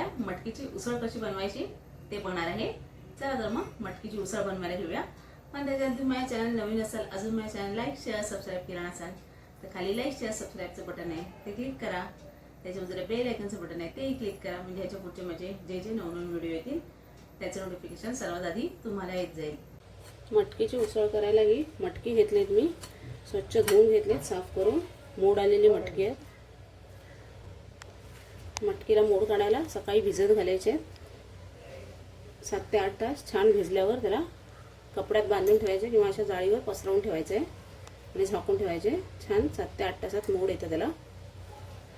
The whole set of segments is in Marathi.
मोड मटकीची उसळ कशी बनवायची ते बघणार आहे. चला तर मग मटकीची उसळ बनवायला घेऊया. पण त्याच्यात तुम्ही माझ्या चॅनल नवीन असाल अजून माझ्या चॅनल लाईक शेअर सबस्क्राईब केला नसाल तर खाली लाईक शेअर सबस्क्राईबचं बटन आहे. ते क्लिक करा. त्याच्यामध्ये बेल आयकनचं बटन आहे तेही क्लिक करा. म्हणजे ह्याच्या पुढचे माझे जे जे नवनवीन व्हिडिओ येतील त्याचं नोटिफिकेशन सर्वात आधी तुम्हाला येत जाईल. मटकीची उसळ करायला ही मटकी घेतलीत मी. स्वच्छ धुवून घेतलीत साफ करून. मोड आलेली मटकी आहेत. मटकीला मोड काढायला सकाळी भिजत घालायचे. सात ते आठ तास छान भिजल्यावर त्याला कपड्यात बांधून ठेवायचे किंवा अशा जाळीवर पसरवून ठेवायचे आणि झाकून ठेवायचे. छान सात ते आठ तासात मोड येतं त्याला.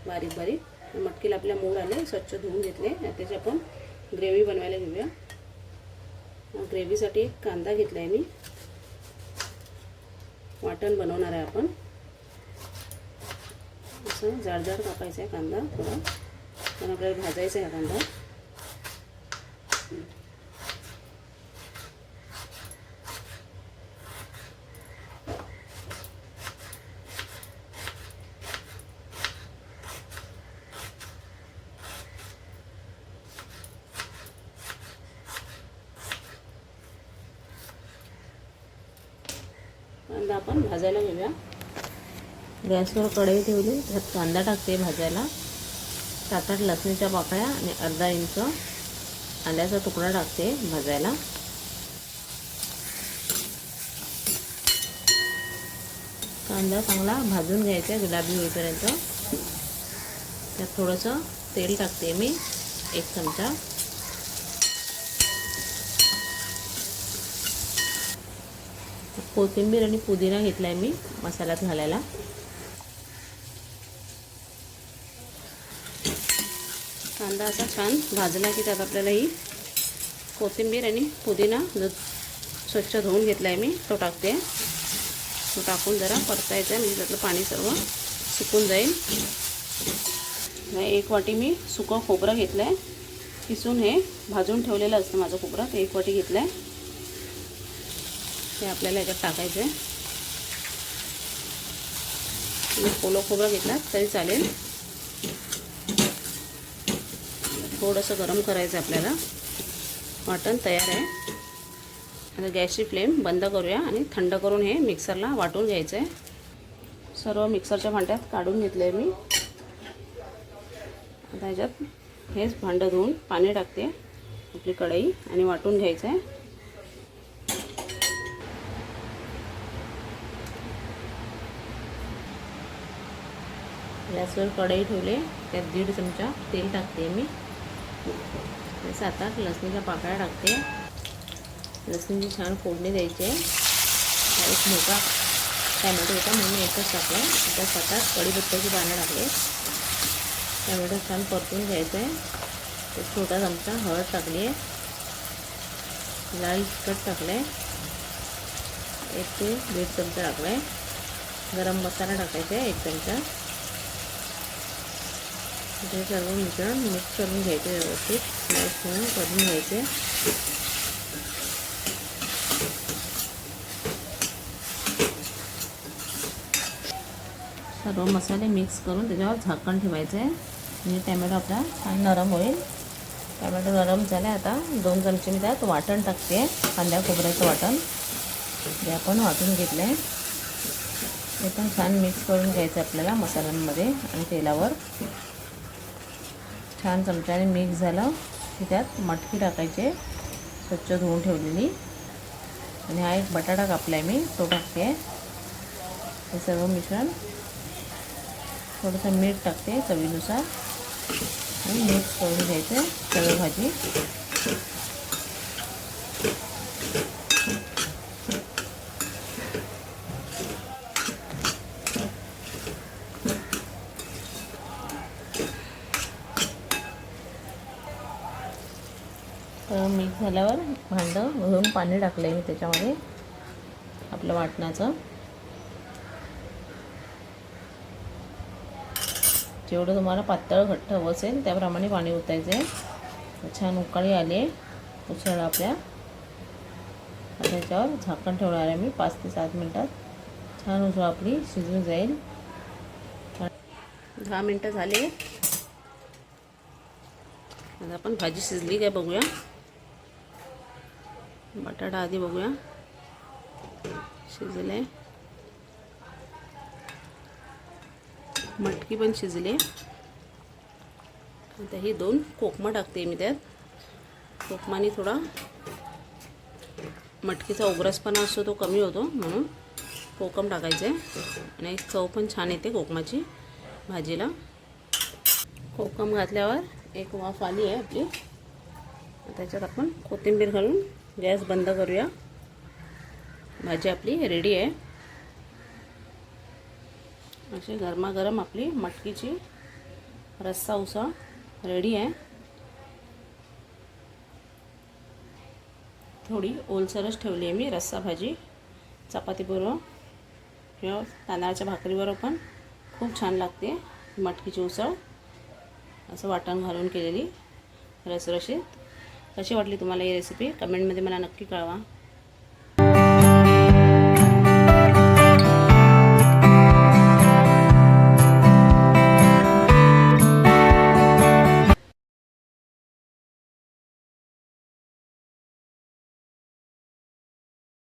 बारीक बारीक. मटकीला आपल्या मोड आले स्वच्छ धुवून घेतले. त्याची आपण ग्रेव्ही बनवायला घेऊया. ग्रेव्हीसाठी एक कांदा घेतला आहे मी. वाटण बनवणार आहे आपण. असं जाड जाड कापायचं आहे कांदा थोडा. पण आपल्याला भाजायचा आहे हा कांदा. कांदा आपण भाजायला घेऊया. गॅसवर कढई ठेवली त्यात कांदा टाकते भाजायला. सात आठ लसणीच्या पाकळ्या आणि अर्धा इंच आल्याचा तुकडा टाकते भाजायला. कांदा चांगला भाजून घ्यायचा आहे गुलाबी होईपर्यंत. त्यात थोडंसं तेल टाकते मी एक चमचा. कोथिंबीर आणि पुदिना घेतला आहे मी मसाल्यात घालायला. कांदा असा छान भाजला की त्यात आपल्याला ही कोथिंबीर आणि पुदिना स्वच्छ धुवून घेतला आहे मी. तो टाकते. तो टाकून जरा परतायचा म्हणजे त्यातलं पाणी सर्व सुकून जाईल. एक वाटी मी सुकं खोबरं घेतलं आहे किसून हे भाजून ठेवलेलं असतं माझं खोबरं ते एक वाटी घेतलं आहे ते आपल्याला याच्यात टाकायचं आहे पोलं खोबरं घेतला तरी चालेल. थोडंसं गरम करायचं आपल्याला. वाटण तयार आहे. आता गॅसची फ्लेम बंद करूया आणि थंड करून हे मिक्सरला वाटून घ्यायचं आहे. सर्व मिक्सरच्या भांड्यात काढून घेतलं आहे मी. आता ह्याच्यात हेच भांडं धुवून पाणी टाकते. आपली कढई आणि वाटून घ्यायचं आहे. गॅसवर कढई ठेवले. त्यात दीड चमचा तेल टाकते मी. सात आठ लसणीच्या पाकळ्या टाकते. लसणीची छान फोडणी द्यायची. आहे एक मोठा टॅमॅटो होता म्हणून एकच टाकला. आता सात आठ कढीपत्त्याची पानं टाकले. टॅमॅटो छान परतून घ्यायचं. आहे एक छोटा चमचा हळद टाकली. आहे लाल तिखट टाकलं. आहे एक ते दीड चमचा टाकला. आहे गरम मसाला टाकायचा आहे एक चमचा. ते सर्व मिश्रण मिक्स करून घ्यायचे व्यवस्थित. मिक्स करून करून घ्यायचे. सर्व मसाले मिक्स करून त्याच्यावर झाकण ठेवायचं. आहे म्हणजे टॅमॅटो आपला छान नरम होईल. टॅमॅटो नरम झाले आता दोन चमचे मी त्यात वाटण टाकते. कांद्या खोबऱ्याचं वाटण. जे आपण वाटून घेतलं आहे ते पण छान मिक्स करून घ्यायचं आपल्याला मसाल्यांमध्ये आणि तेलावर. छान चमच्याने मिक्स झालं. की त्यात मटकी टाकायचे. स्वच्छ धुवून ठेवलेली. आणि हा एक बटाटा कापला आहे मी. तो टाकते. हे सर्व मिश्रण. थोडंसं मीठ टाकते चवीनुसार. आणि मिक्स करून घ्यायचं. सर्व भाजी. मिक्स झाल्यावर भांडं भरून पाणी टाकलं आहे मी त्याच्यामध्ये आपलं वाटणाचं. जेवढं तुम्हाला पातळ घट्ट हवं असेल त्याप्रमाणे पाणी ओतायचं आहे छान उकाळी आले. उसळ आपल्या. त्याच्यावर झाकण ठेवणार आहे मी पाच ते सात मिनटात. छान उसळ आपली शिजून जाईल. दहा मिनटं झाले. आता आपण भाजी शिजली काय बघूया. बटाटा आधी बघूया. शिजले. मटकी पण शिजली. आता ही दोन कोकमा टाकते मी त्यात. कोकमाने थोडा मटकीचा उग्रसपणा असतो तो कमी होतो म्हणून कोकम टाकायचं. आहे आणि चव पण छान येते कोकमाची भाजीला. कोकम घातल्यावर एक वाफ आली आहे आपली. त्याच्यात आपण कोथिंबीर घालून गॅस बंद करूया. भाजी आपली रेडी आहे. अशी गरमागरम आपली मटकीची रस्सा उसा रेडी आहे. थोडी ओलसरच ठेवली आहे मी रस्सा भाजी. चपातीबरोबर किंवा तांदळाच्या भाकरीबरोबर पण खूप छान लागते मटकीची उसळ. असं वाटण घालून केलेली. रसरशीत कशी वाटली तुम्हाला ही रेसिपी कमेंटमध्ये मला नक्की कळवा.